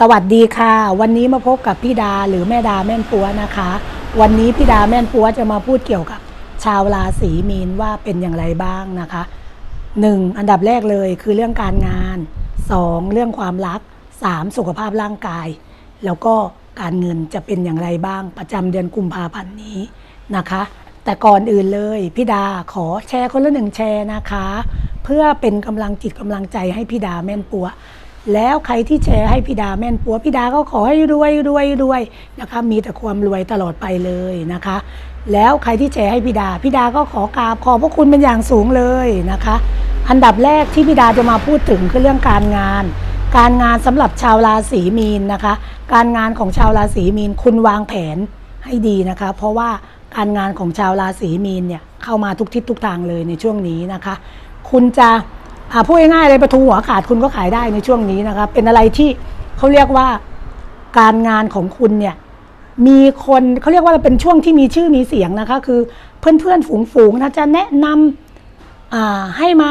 สวัสดีค่ะ วันนี้มาพบกับพี่ดาหรือแม่ดาแม่นปัวนะคะ วันนี้พี่ดาแม่นปัวจะมาพูดเกี่ยวกับ ชาวราศีมีนว่าเป็นอย่างไรบ้างนะคะหนึ่งอันดับแรกเลยคือเรื่องการงานสองเรื่องความรักสามสุขภาพร่างกาย แล้วก็การเงินจะเป็นอย่างไรบ้างประจำเดือนกุมภาพันธ์นี้นะคะ แต่ก่อนอื่นเลยพี่ดาขอแชร์คนละหนึ่งแชร์นะคะ เพื่อเป็นกำลังจิตกำลังใจให้พี่ดาแม่นปัว แล้วใครที่แชร์ให้พี่ดาแม่นปัวพี่ดาก็ขอให้รวยรวยรวยนะคะมีแต่ความรวยตลอดไปเลยนะคะ แล้วใครที่แชร์ให้พี่ดาพี่ดาก็ขอกราบขอบพระคุณเป็นอย่างสูงเลยนะคะ อันดับแรกที่พี่ดาจะมาพูดถึงคือเรื่องการงาน การงานสำหรับชาวราศีมีนนะคะ การงานของชาวราศีมีนคุณวางแผนให้ดีนะคะ เพราะว่าการงานของชาวราศีมีนเนี่ยเข้ามาทุกทิศทุกทางเลยในช่วงนี้นะคะ คุณจะ พูดง่ายๆเลยประตูหัวขาดคุณก็ขายได้ในช่วงนี้นะคะเป็นอะไรที่เขาเรียกว่าการงานของคุณเนี่ย มีคนเขาเรียกว่าเป็นช่วงที่มีชื่อมีเสียงนะคะ คือเพื่อนๆฝูงๆนะจะแนะนำอาให้มา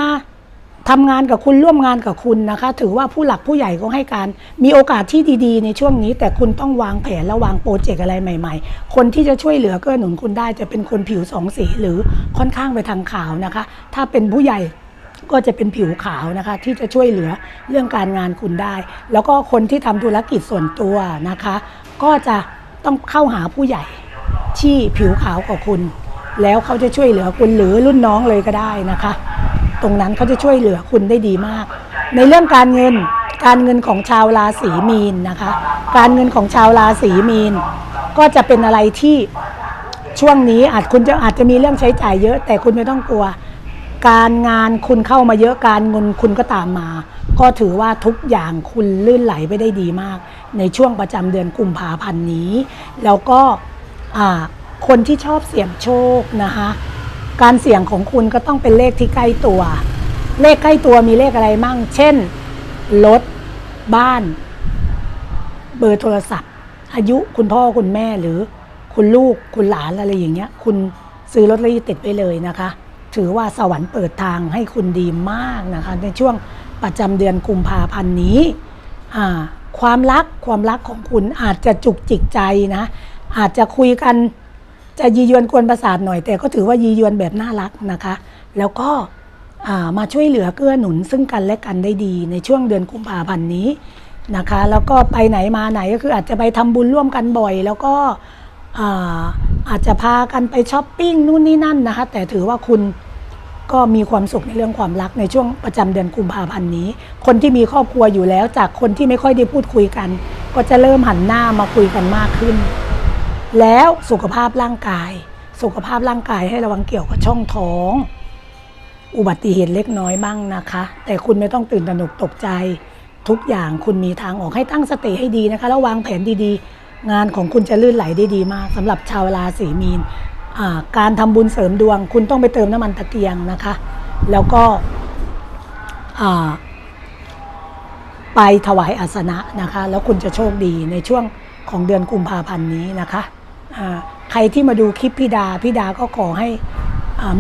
ทำงานกับคุณร่วมงานกับคุณนะคะ ถือว่าผู้หลักผู้ใหญ่ก็ให้การมีโอกาสที่ดีๆ ในช่วงนี้ แต่คุณต้องวางแผนและวางโปรเจกต์อะไรใหม่ ๆ คนที่จะช่วยเหลือเกื้อหนุนคุณได้จะเป็นคนผิวสองสีหรือค่อนข้างไปทางขาวนะคะ ถ้าเป็นผู้ใหญ่ ก็จะเป็นผิวขาวนะคะ ที่จะช่วยเหลือเรื่องการงานคุณได้ แล้วก็คนที่ทำธุรกิจส่วนตัวนะคะ ก็จะต้องเข้าหาผู้ใหญ่ที่ผิวขาวกว่าคุณ แล้วเขาจะช่วยเหลือคุณหรือรุ่นน้องเลยก็ได้นะคะ ตรงนั้นเขาจะช่วยเหลือคุณได้ดีมาก ในเรื่องการเงินการเงินของชาวราศีมีนนะคะ การเงินของชาวราศีมีน ก็จะเป็นอะไรที่ช่วงนี้อาจคุณจะอาจจะมีเรื่องใช้จ่ายเยอะ แต่คุณไม่ต้องกลัว การงานคุณเข้ามาเยอะการเงินคุณก็ตามมา ก็ถือว่าทุกอย่างคุณลื่นไหลไปได้ดีมาก ในช่วงประจำเดือนกุมภาพันธ์นี้ แล้วก็คนที่ชอบเสี่ยงโชคนะคะการเสี่ยงของคุณก็ต้องเป็นเลขที่ใกล้ตัว เลขใกล้ตัวมีเลขอะไรมั่ง เช่นรถบ้าน เบอร์โทรศัพท์ อายุคุณพ่อคุณแม่หรือคุณลูกคุณหลานอะไรอย่างเงี้ย คุณซื้อลอตเตอรี่ติดไปเลยนะคะ ถือว่าสวรรค์เปิดทางให้คุณดีมากนะคะ ในช่วงประจำเดือนกุมภาพันธ์นี้ความรักความรักของคุณอาจจะจุกจิกใจนะ อาจจะคุยกันจะยียวนกวนประสาทหน่อย แต่ก็ถือว่ายียวนแบบน่ารักนะคะ แล้วก็มาช่วยเหลือเกื้อหนุนซึ่งกันและกันได้ดี ในช่วงเดือนกุมภาพันธ์นี้นะคะ แล้วก็ไปไหนมาไหนก็คืออาจจะไปทำบุญร่วมกันบ่อย แล้วก็อาอาจจะพากันไปช้อปปิ้งนู่นนี่นั่นนะคะ แต่ถือว่าคุณ ก็มีความสุขในเรื่องความรักในช่วงประจำเดือนกุมภาพันธ์นี้ คนที่มีครอบครัวอยู่แล้วจากคนที่ไม่ค่อยได้พูดคุยกัน ก็จะเริ่มหันหน้ามาคุยกันมากขึ้น แล้วสุขภาพร่างกาย สุขภาพร่างกายให้ระวังเกี่ยวกับช่องท้อง อุบัติเหตุเล็กน้อยบ้างนะคะ แต่คุณไม่ต้องตื่นตระหนกตกใจ ทุกอย่างคุณมีทางออกให้ตั้งสติให้ดีนะคะ แล้ววางแผนดีๆ งานของคุณจะลื่นไหลได้ดีมากสำหรับชาวราศีมีน การทำบุญเสริมดวง คุณต้องไปเติมน้ำมันตะเกียงนะคะ แล้วก็ไปถวายอาสนะนะคะ แล้วคุณจะโชคดีในช่วงของเดือนกุมภาพันธ์นี้นะคะใครที่มาดูคลิปพี่ดาพี่ดาก็ขอให้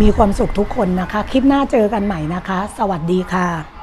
มีความสุขทุกคนนะคะ คลิปหน้าเจอกันใหม่นะคะ สวัสดีค่ะ